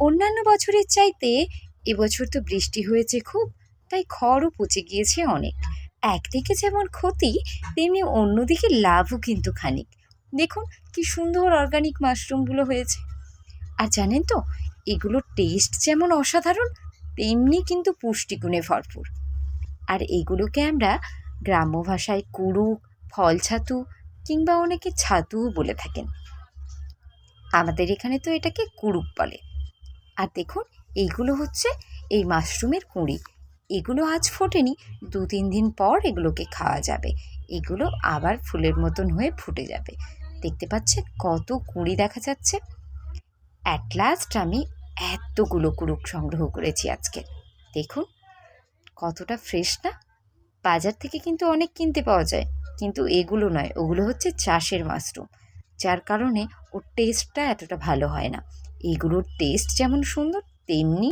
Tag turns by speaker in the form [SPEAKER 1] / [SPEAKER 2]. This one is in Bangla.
[SPEAKER 1] অন্যান্য বছরের চাইতে এবছর তো বৃষ্টি হয়েছে খুব, তাই খড়ও পচে গিয়েছে অনেক। একদিকে যেমন ক্ষতি, তেমনি অন্যদিকে লাভও কিন্তু খানিক। দেখুন কি সুন্দর অর্গানিক মাশরুমগুলো হয়েছে। আর জানেন তো এগুলোর টেস্ট যেমন অসাধারণ, তেমনি কিন্তু পুষ্টিগুণে ভরপুর। আর এগুলোকে আমরা গ্রাম্য ভাষায় কুড়ুক ফল ছাতু কিংবা অনেকে ছাতুও বলে থাকেন। আমাদের এখানে তো এটাকে কুড়ুক বলে। আর দেখুন, এইগুলো হচ্ছে এই মাশরুমের কুঁড়ি। এগুলো আজ ফোটেনি দু তিন দিন পর এগুলোকে খাওয়া যাবে। এগুলো আবার ফুলের মতন হয়ে ফুটে যাবে। দেখতে পাচ্ছেন কত কুঁড়ি দেখা যাচ্ছে? অ্যাট লাস্ট আমি এতগুলো কুড়ুক সংগ্রহ করেছি আজকে। দেখুন, কতটা ফ্রেশ না? বাজার থেকে কিন্তু অনেক কিনতে পাওয়া যায়, কিন্তু এগুলো নয়, ওগুলো হচ্ছে চাষের মাশরুম। যার কারণে ওর টেস্টটা এতটা ভালো হয় না। এগুলোর টেস্ট যেমন সুন্দর তেমনি